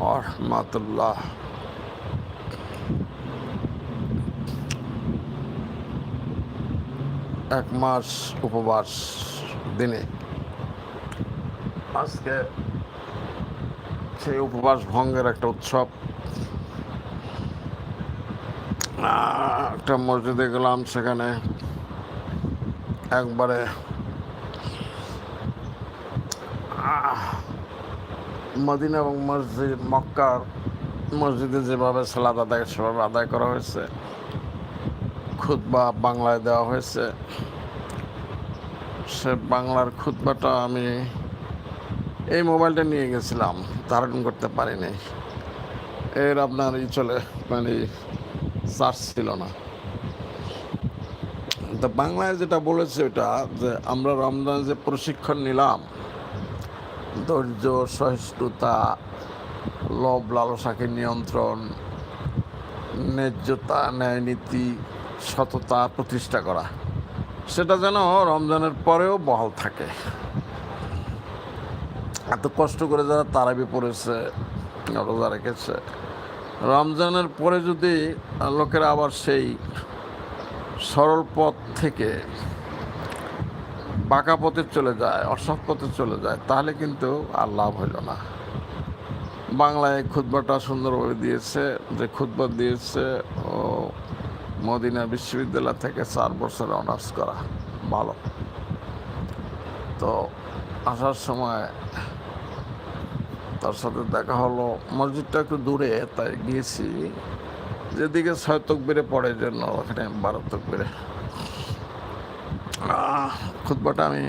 রহমাতুল্লাহ। এক মাস উপবাস দিনে। আজকে সেই উপবাস ভঙ্গের একটা উৎসব। একটা মসজিদে গেলাম সেখানে একবারে আহ, মদিনা এবং মসজিদ মক্কার মসজিদে যেভাবে সালাদ আদায়, সেভাবে আদায় করা হয়েছে। খুতবা বাংলায় দেওয়া হয়েছে। সে বাংলার খুতবাটা আমি এই মোবাইলটা নিয়ে গেছিলাম, ধারণ করতে পারিনি। এর আপনার ই চলে মানে চার্জ ছিল না। তো বাংলায় যেটা বলেছে ওটা যে আমরা রমজানে যে প্রশিক্ষণ নিলাম ধৈর্য সহিষ্ণুতা, লোভ, লালসাকে নিয়ন্ত্রণ, ন্যায্যতা ন্যায় নীতি সততা প্রতিষ্ঠা করা। সেটা যেন রমজানের পরেও বহাল থাকে। এত কষ্ট করে যারা তারাবি পড়েছে, রোজা রেখেছে, রমজানের পরে যদি লোকেরা আবার সেই সরল পথ থেকে বাঁকা পথে চলে যায়, অসৎ পথে চলে যায়, তাহলে কিন্তু আর লাভ হইল না। বাংলায় খুতবাটা সুন্দরভাবে দিয়েছে, যে খুতবা দিয়েছে, ও মদিনা বিশ্ববিদ্যালয় থেকে চার বছর অনার্স করা, ভালো। তো আসার সময় তার সাথে দেখা হলো, মসজিদটা একটু দূরে, তাই গিয়েছি। যেদিকে ছয় তকবিরে পড়ে জন্য ওখানে বারো তকবিরে। খুতবাটা আমি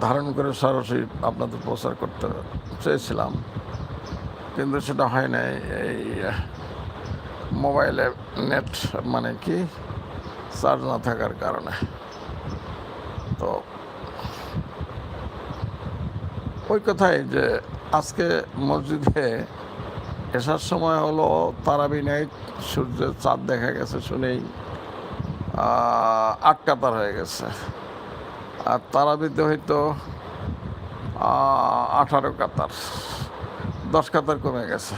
ধারণ করে সরাসরি আপনাদের প্রচার করতে চেয়েছিলাম। কিন্তু সেটা হয় নাই। এই মোবাইলে নেট মানে কি? চার্জ না থাকার কারণে। তো ওই কথাই যে আজকে মসজিদে এসার সময় হলো তারাবি নাই সূর্যের চাঁদ দেখা গেছে শুনেই। আট কাতার হয়ে গেছে। আর তারাবিতে হয়তো আঠারো কাতার, দশ কাতার কমে গেছে।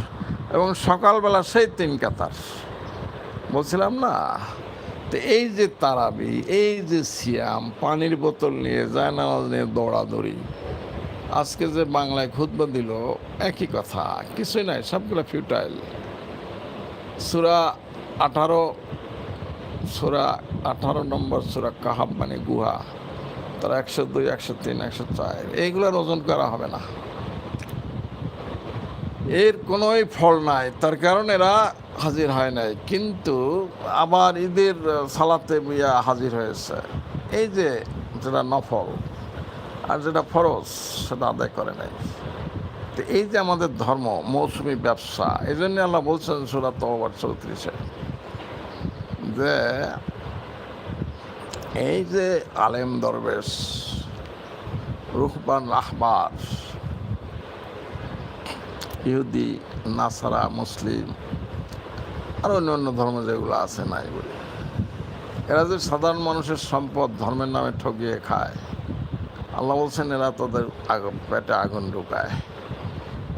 এবং সকালবেলা সেই তিন কাতার। বলছিলাম না, তো এই যে তারাবি, এই যে সিয়াম, পানির বোতল নিয়ে, জায়নামাজ নিয়ে দৌড়াদৌড়ি, আজকে যে বাংলায় খুতবা দিল, একই কথা, কিছুই নাই, সবগুলো ফিউটাইল সুরা আঠারো সুরা আঠারো নম্বর সুরা কাহাব মানে গুহা। তারা একশো দুই, একশো তিন, একশো চার। এইগুলোর ওজন করা হবে না। এর কোনোই ফল নাই। তার কারণ এরা হাজির হয় নাই। কিন্তু আবার ঈদের সালাতে মিয়া হাজির হয়েছে। এই যে যেটা নফল আর যেটা ফরজ, সেটা আদায় করে নাই। তো এই যে আমাদের ধর্ম, মৌসুমি ব্যবসা এই জন্য আল্লাহ বলছেন সুরাত চৌত্রিশে। যে এই যে আলেম দরবেশ রুহবান আহবার, ইহুদি, নাসারা, মুসলিম, আর অন্য অন্য ধর্ম যেগুলো আছে নাই বলে। এরা যে সাধারণ মানুষের সম্পদ ধর্মের নামে ঠকিয়ে খায়। আল্লাহ বলছেন, এরা তাদের পেটে আগুন ঢুকায়।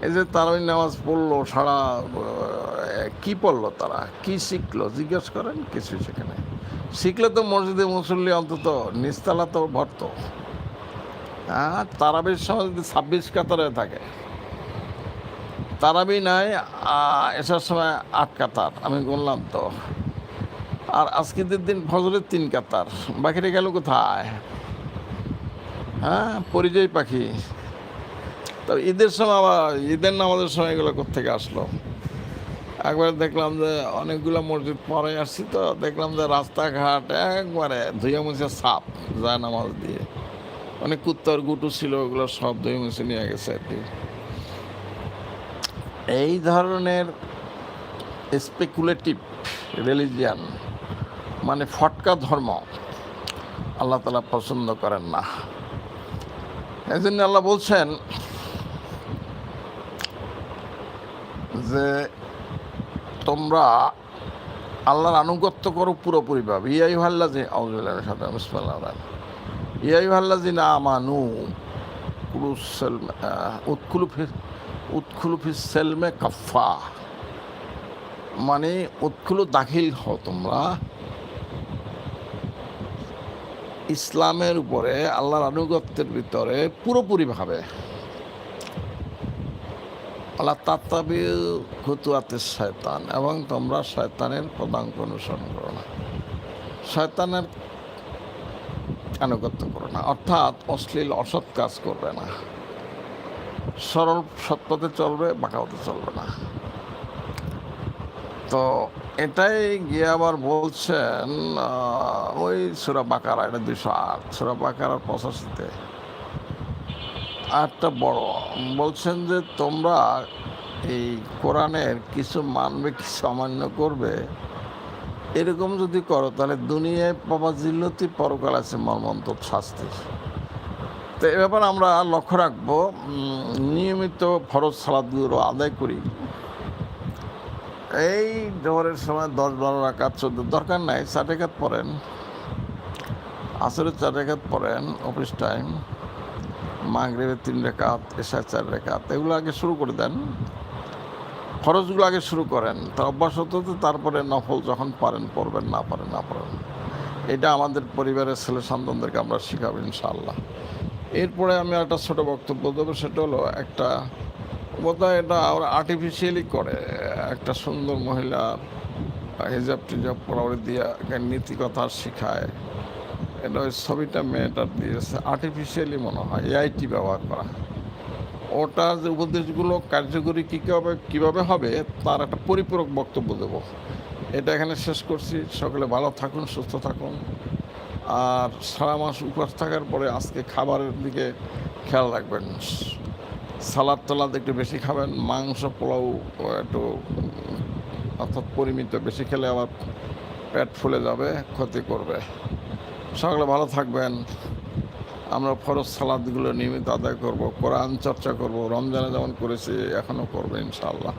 এই যে তারাই নামাজ পড়ল সারা কি পড়ল তারা? কি শিখলো? জিজ্ঞেস করেন, কিছুই সেখানে শিখলে তো মসজিদে মুসল্লি অন্তত নিস্তালা তো ভরত। হ্যাঁ তারাবির সময় যদি ছাব্বিশ কাতারে থাকে। তারাবি নাই এসার সময় আট কাতার, আমি বললাম তো। আর আজকের দিন ফজরের তিন কাতার, বাকিটা গেল কোথায়? হ্যাঁ পরিযায়ী পাখি। তো ঈদের সময় আবার, ঈদের নামাজের সময় এগুলো কোথেকে আসলো? একবার দেখলাম যে অনেকগুলো মসজিদ পরে আসছি তো দেখলাম যে রাস্তাঘাট একবারে ধুয়ে মুছে সাপ যায় নামাজ দিয়ে। অনেক কুত্তর গুটু ছিল, ওগুলো সব ধুয়ে মুছে নিয়ে গেছে আর কি। এই ধরনের স্পেকুলেটিভ রিলিজিয়ান মানে ফটকা ধর্ম, আল্লাহ তালা পছন্দ করেন না। এই জন্য আল্লাহ বলছেন যে তোমরা আল্লাহর আনুগত্য করো পুরোপুরিভাবে ইয়াই ভাল্লা যে ইয়াই ভাল্লা যে না মানু উৎকুলু উৎখুলু ফি সেলমে কাফা মানে উৎখুলু দাখিল হও তোমরা। ইসলামের উপরে আল্লাহর আনুগত্যের ভিতরে পুরোপুরিভাবে আল্লাহ তাত্তাবি শয়তান এবং তোমরা শয়তানের পদাঙ্ক অনুসরণ করো না। শয়তানের আনুগত্য করো না। অর্থাৎ অশ্লীল, অসৎ কাজ করবে না। সরল সৎপথে চলবে বাঁকা পথে চলবে না। তো এটাই গিয়ে আবার বলছেন ওই সুরা বাকারা, এটা দুশো আট। সুরা বাকারার পঁচাশিতে আটটা বড়, বলছেন যে তোমরা এই কোরআনের কিছু মানবে কিছু অমান্য করবে? এরকম যদি করো, তাহলে দুনিয়ায় পাবা জিল্লতি পরকাল আছে মর্মন্ত শাস্তি তো এ ব্যাপারে আমরা লক্ষ্য রাখব নিয়মিত ফরজ সালাদগুলো আদায় করি। এই জোহরের সময় দশ বারো রাকাত, চোদ্দ, দরকার নাই, চার রেখাত পড়েন। আসরের চার রেখাত পড়েন, অফিস টাইম মাগরিবের তিন রেখাত, এশার চার রেখাত, এগুলো আগে শুরু করে দেন। খরচগুলো আগে শুরু করেন। তা অভ্যাস হতে হতে তারপরে নফল যখন পারেন, পড়বেন, না পারেন না পারেন। এটা আমাদের পরিবারের ছেলে সন্তানদেরকে আমরা শেখাবো ইনশাআল্লাহ। এরপরে আমি একটা ছোট বক্তব্য দেবো, সেটা হলো একটা, বোধহয় এটা ওরা আর্টিফিশিয়ালি করে। একটা সুন্দর মহিলা হিজাব টিজাব পরাউরি দিয়ে নীতি কথা শেখায়। এটা ওই ছবিটা মেয়েটার দিয়েছে আর্টিফিশিয়ালি মনে হয় এআইটি ব্যবহার করা। ওটা যে উপদেশগুলো কার্যকরী কীভাবে কীভাবে হবে, তার একটা পরিপূরক বক্তব্য দেব। এটা এখানে শেষ করছি। সকলে ভালো থাকুন, সুস্থ থাকুন। আর সারা মাস উপবাস থাকার পরে আজকে খাবারের দিকে খেয়াল রাখবেন। সালাদ টালাদ একটু বেশি খাবেন, মাংস, পোলাও, একটু, অর্থাৎ পরিমিত বেশি খেলে আবার পেট ফুলে যাবে, ক্ষতি করবে। সকলে ভালো থাকবেন। আমরা ফরজ সালাদগুলো নিয়মিত আদায় করব, কোরআন চর্চা করব, রমজানে যেমন করেছি এখনও করব ইনশাআল্লাহ।